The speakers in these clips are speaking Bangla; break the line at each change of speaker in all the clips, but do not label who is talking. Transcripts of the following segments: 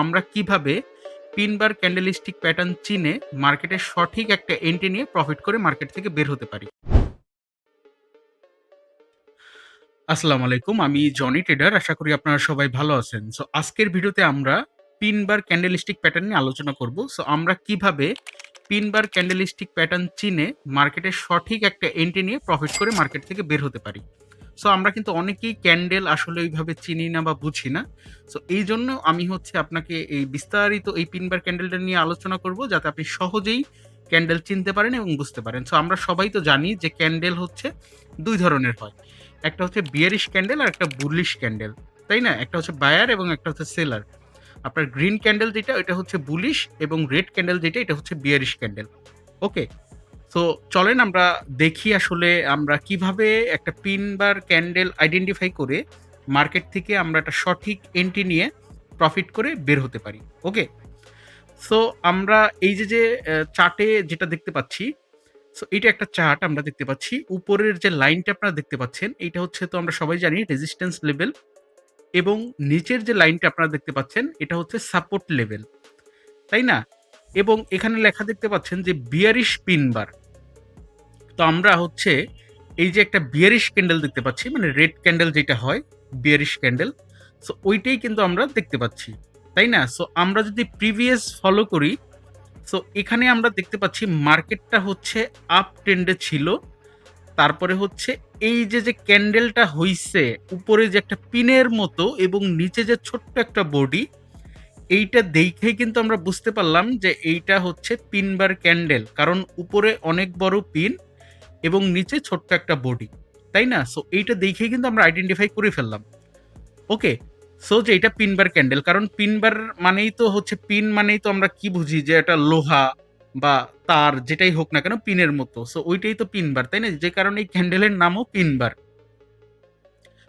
আমরা কীভাবে পিন বার ক্যান্ডেলিস্টিক প্যাটার্ন চিনে মার্কেটের সঠিক একটা এন্ট্রি নিয়ে প্রফিট করে মার্কেট থেকে বের হতে পারি? আসসালামু আলাইকুম, আমি জনি ট্রেডার, আশা করি আপনারা সবাই ভালো আছেন। সো আজকের ভিডিওতে আমরা পিন বার ক্যান্ডেলিস্টিক প্যাটার্ন নিয়ে আলোচনা করব। সো আমরা কীভাবে পিনবার ক্যান্ডেলিস্টিক প্যাটার্ন চিনে মার্কেটের সঠিক একটা এন্ট্রি নিয়ে প্রফিট করে মার্কেট থেকে বের হতে পারি? সো আমরা কিন্তু অনেকেই ক্যান্ডেল আসলে ওইভাবে চিনি না বা বুঝি না। সো এই জন্য আমি হচ্ছে আপনাকে এই বিস্তারিত এই পিনবার ক্যান্ডেলটা নিয়ে আলোচনা করব যাতে আপনি সহজেই ক্যান্ডেল চিনতে পারেন এবং বুঝতে পারেন। সো আমরা সবাই তো জানি যে ক্যান্ডেল হচ্ছে দুই ধরনের হয়। একটা হচ্ছে বিয়ারিশ ক্যান্ডেল আর একটা বুলিশ ক্যান্ডেল তাই না? একটা হচ্ছে বায়ার এবং একটা হচ্ছে সেলার আপনার গ্রিন ক্যান্ডেল যেটা এটা হচ্ছে বুলিশ এবং রেড ক্যান্ডেল যেটা, এটা হচ্ছে বিয়ারিশ ক্যান্ডেল ওকে তো চলেন আমরা দেখি আসলে আমরা কীভাবে একটা পিন বার ক্যান্ডেল আইডেন্টিফাই করে মার্কেট থেকে আমরা একটা সঠিক এন্ট্রি নিয়ে প্রফিট করে বের হতে পারি। ওকে? সো আমরা এই যে যে চার্টে যেটা দেখতে পাচ্ছি সো এটা একটা চার্ট আমরা দেখতে পাচ্ছি। উপরের যে লাইনটা আপনারা দেখতে পাচ্ছেন এটা হচ্ছে তো আমরা সবাই জানি রেজিস্ট্যান্স লেভেল এবং নিচের যে লাইনটা আপনারা দেখতে পাচ্ছেন, এটা হচ্ছে সাপোর্ট লেভেল তাই না? এবং এখানে লেখা দেখতে পাচ্ছেন যে বিয়ারিশ পিন বার তো আমরা হচ্ছে এই যে একটা বিয়ারিশ ক্যান্ডেল দেখতে পাচ্ছি মানে রেড ক্যান্ডেল যেটা হয় বিয়ারিশ ক্যান্ডেল সো ওইটাই কিন্তু আমরা দেখতে পাচ্ছি, তাই না? সো আমরা যদি প্রিভিয়াস ফলো করি সো এখানে আমরা দেখতে পাচ্ছি মার্কেটটা হচ্ছে আপ ট্রেন্ডে ছিল, তারপরে হচ্ছে এই যে যে ক্যান্ডেলটা হইছে, উপরে যে একটা পিনের মতো এবং নিচে যে ছোট্ট একটা বডি এইটা দেখেই কিন্তু আমরা বুঝতে পারলাম যে এইটা হচ্ছে পিন বার ক্যান্ডেল কারণ উপরে অনেক বড় পিন এবং নিচে ছোট্ট একটা বডি তাই না? সো এইটা দেখেই কিন্তু আমরা আইডেন্টিফাই করে ফেললাম। ওকে সো যে এটা পিনবার ক্যান্ডেল কারণ পিনবার মানেই তো হচ্ছে পিন মানেই তো আমরা কি বুঝি যে এটা লোহা বা তার যেটাই হোক না কেন পিনের মতো। সো ওইটাই তো পিনবার তাই না? যে কারণে এই ক্যান্ডেলের নামও পিনবার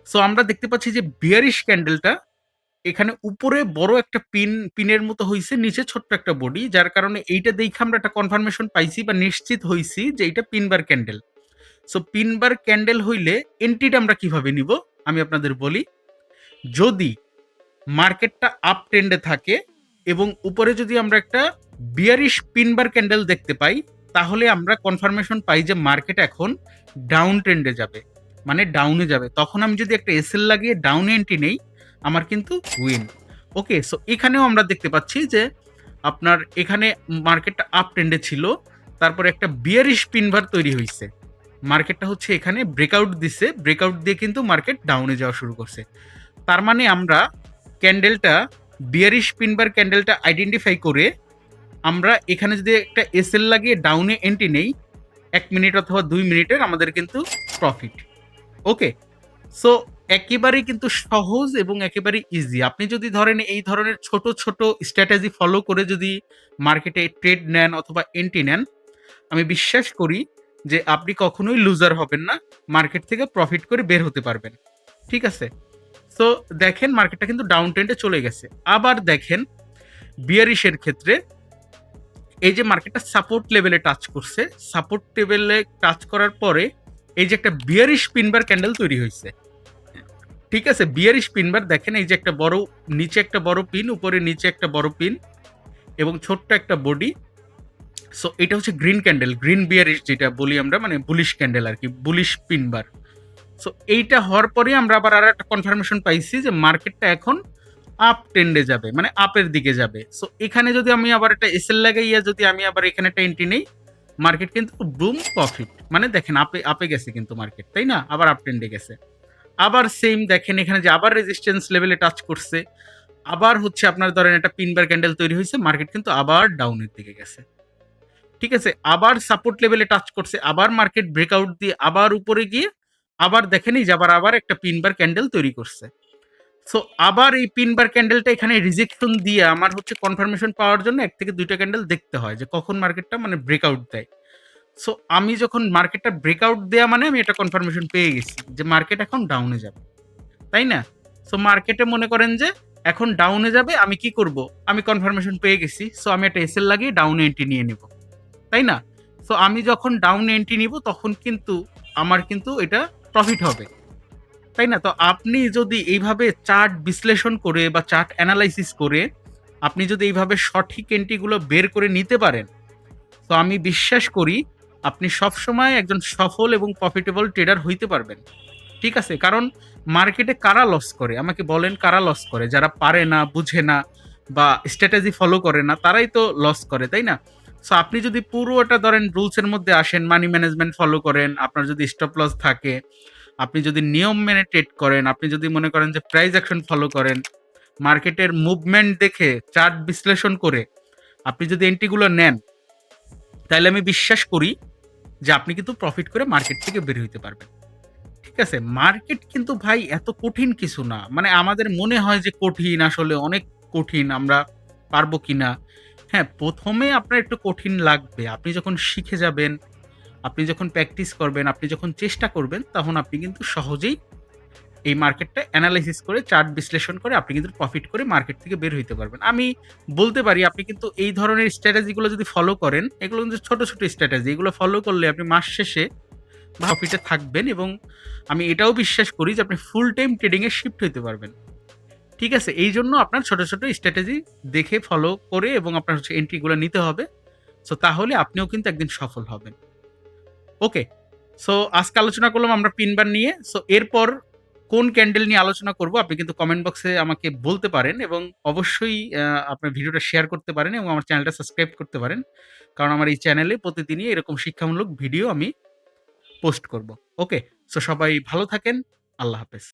সো আমরা দেখতে পাচ্ছি যে বিয়ারিশ ক্যান্ডেলটা এখানে উপরে বড় একটা পিন পিনের মতো হইছে, নিচে ছোট্ট একটা বডি যার কারণে এইটা দেখে আমরা একটা কনফার্মেশন পাইছি বা নিশ্চিত হইছি যে এটা pin bar candle so pin bar candle হইলে এন্ট্রিটা আমরা কীভাবে নিব? আমি আপনাদের বলি, যদি মার্কেটটা আপ ট্রেন্ডে থাকে এবং উপরে যদি আমরা একটা বিয়ারিশ পিনবার ক্যান্ডেল দেখতে পাই, তাহলে আমরা কনফার্মেশন পাই যে মার্কেট এখন ডাউন ট্রেন্ডে যাবে মানে ডাউনে যাবে। তখন আমি যদি একটা এসএল লাগিয়ে ডাউনে এন্ট্রি নেই, আমার কিন্তু উইন ওকে সো এখানেও আমরা দেখতে পাচ্ছি যে আপনার এখানে মার্কেটটা আপ ট্রেন্ডে ছিল, তারপরে একটা বিয়ারিশ পিনভার তৈরি হয়েছে মার্কেটটা হচ্ছে এখানে ব্রেকআউট দিছে ব্রেকআউট দিয়ে কিন্তু মার্কেট ডাউনে যাওয়া শুরু করছে। তার মানে আমরা ক্যান্ডেলটা বিয়ারিশ পিনবার ক্যান্ডেলটা আইডেন্টিফাই করে আমরা এখানে যদি একটা এসএল লাগিয়ে ডাউনে এন্ট্রি নেই, এক মিনিট অথবা দুই মিনিটের আমাদের কিন্তু প্রফিট ওকে সো একেবারেই কিন্তু সহজ এবং একেবারে ইজি আপনি যদি ধরেন এই ধরনের ছোট ছোট স্ট্র্যাটেজি ফলো করে যদি মার্কেটে ট্রেড নেন অথবা এন্ট্রি নেন, আমি বিশ্বাস করি যে আপনি কখনোই লুজার হবেন না মার্কেট থেকে প্রফিট করে বের হতে পারবেন। ঠিক আছে? সো দেখেন মার্কেটটা কিন্তু ডাউন ট্রেন্ডে চলে গেছে। আবার দেখেন বিয়ারিশের ক্ষেত্রে এই যে মার্কেটটা সাপোর্ট লেভেলে টাচ করছে সাপোর্ট লেভেলে টাচ করার পরে এই যে একটা বিয়ারিশ পিনবার ক্যান্ডেল তৈরি হয়েছে। ঠিক আছে? বিয়ারিশ পিনবার দেখেন এই যে একটা বড়, নিচে একটা বড় পিন উপরে নিচে একটা বড় পিন এবং ছোট্ট একটা বডি সো এটা হচ্ছে গ্রিন ক্যান্ডেল গ্রিন বিয়ারিশ যেটা বলি আমরা মানে বুলিশ ক্যান্ডেল আর কি বুলিশ পিনবার সো এইটা হওয়ার পরে আমরা আবার আর একটা কনফার্মেশন পাইছি যে মার্কেটটা এখন আপ ট্রেন্ডে যাবে মানে আপের দিকে যাবে। সো এখানে যদি আমি আবার একটা এসএল লাগাইয়া যদি আমি আবার এখানে একটা এন্ট্রি নেই মার্কেট কিন্তু বুম প্রফিট মানে দেখেন আপে আপে গেছে কিন্তু মার্কেট তাই না? আবার আপ ট্রেন্ডে গেছে। আবার সেম দেখেন এখানে যে আবার রেজিস্ট্যান্স লেভেলে টাচ করছে। আবার হচ্ছে আপনার ধরেন একটা পিনবার ক্যান্ডেল তৈরি হয়েছে মার্কেট কিন্তু আবার ডাউনের দিকে গেছে। ঠিক আছে? আবার সাপোর্ট লেভেলে টাচ করছে, আবার মার্কেট ব্রেকআউট দিয়ে আবার উপরে গিয়ে আবার দেখেনি যে আবার আবার একটা পিনবার ক্যান্ডেল তৈরি করছে। সো আবার এই পিনবার ক্যান্ডেলটা এখানে রিজেকশন দিয়ে আমার হচ্ছে কনফার্মেশন পাওয়ার জন্য এক থেকে দুইটা ক্যান্ডেল দেখতে হয় যে কখন মার্কেটটা মানে ব্রেকআউট দেয়। সো আমি যখন মার্কেটটা ব্রেকআউট দেয়া মানে আমি এটা কনফার্মেশন পেয়ে গেছি যে মার্কেট এখন ডাউনে যাবে। তাই না? সো মার্কেটে মনে করেন যে এখন ডাউনে যাবে, আমি কি করব? আমি কনফার্মেশন পেয়ে গেছি সো আমি একটা এসএল লাগিয়ে ডাউনে এন্ট্রি নিয়ে নিব। তাই না? সো আমি যখন ডাউন এন্ট্রি নিব, তখন কিন্তু আমার কিন্তু এটা প্রফিট হবে। তাই না? তো আপনি যদি এইভাবে চার্ট বিশ্লেষণ করে বা চার্ট অ্যানালাইসিস করে আপনি যদি এইভাবে সঠিক এন্ট্রিগুলো বের করে নিতে পারেন, তো আমি বিশ্বাস করি আপনি সবসময় একজন সফল এবং প্রফিটেবল ট্রেডার হইতে পারবেন। ঠিক আছে? কারণ মার্কেটে কারা লস করে? আমাকে বলেন কারা লস করে? যারা পারে না, বুঝে না বা স্ট্র্যাটেজি ফলো করে না, তারাই তো লস করে, তাই না? সো আপনি যদি পুরো পুরোটা ধরেন রুলসের মধ্যে আসেন মানি ম্যানেজমেন্ট ফলো করেন, আপনার যদি স্টপ লস থাকে, আপনি যদি নিয়ম মেনে ট্রেড করেন, আপনি যদি মনে করেন যে প্রাইস অ্যাকশন ফলো করেন মার্কেটের মুভমেন্ট দেখে চার্ট বিশ্লেষণ করে, আপনি যদি এন্ট্রিগুলো নেন, তাহলে আমি বিশ্বাস করি যে আপনি কিন্তু প্রফিট করে মার্কেট থেকে বের হইতে পারবেন। ঠিক আছে? মার্কেট কিন্তু ভাই এত কঠিন কিছু না। মানে আমাদের মনে হয় যে কঠিন, আসলে অনেক কঠিন, আমরা পারব কিনা। হ্যাঁ প্রথমে আপনার একটু কঠিন লাগবে। আপনি যখন শিখে যাবেন, আপনি যখন প্র্যাকটিস করবেন, আপনি যখন চেষ্টা করবেন, তখন আপনি কিন্তু সহজেই এই মার্কেটটা অ্যানালাইসিস করে চার্ট বিশ্লেষণ করে, আপনি কিন্তু প্রফিট করে মার্কেট থেকে বের হইতে পারবেন। আমি বলতে পারি, আপনি কিন্তু এই ধরনের স্ট্র্যাটেজিগুলো যদি ফলো করেন, এগুলো কিন্তু ছোট ছোট স্ট্র্যাটেজি এগুলো ফলো করলে আপনি মাস শেষে প্রফিটে থাকবেন এবং আমি এটাও বিশ্বাস করি যে আপনি ফুল টাইম ট্রেডিংয়ে শিফট হইতে পারবেন। ঠিক আছে, এই জন্য আপনার ছোট ছোট স্ট্র্যাটেজি দেখে ফলো করে এবং আপনার হচ্ছে এন্ট্রিগুলো নিতে হবে। সো তাহলে আপনিও কিন্তু একদিন সফল হবেন। ওকে সো আজকে আলোচনা করলাম আমরা পিনবার নিয়ে। সো এরপর কোন ক্যান্ডেল নিয়ে আলোচনা করব আপনি কিন্তু কমেন্ট বক্সে আমাকে বলতে পারেন এবং অবশ্যই আপনার ভিডিওটা শেয়ার করতে পারেন এবং আমার চ্যানেলটা সাবস্ক্রাইব করতে পারেন। কারণ আমার এই চ্যানেলে প্রতিদিনই এরকম শিক্ষামূলক ভিডিও আমি পোস্ট করব। ওকে সো সবাই ভালো থাকেন, আল্লাহ হাফেজ।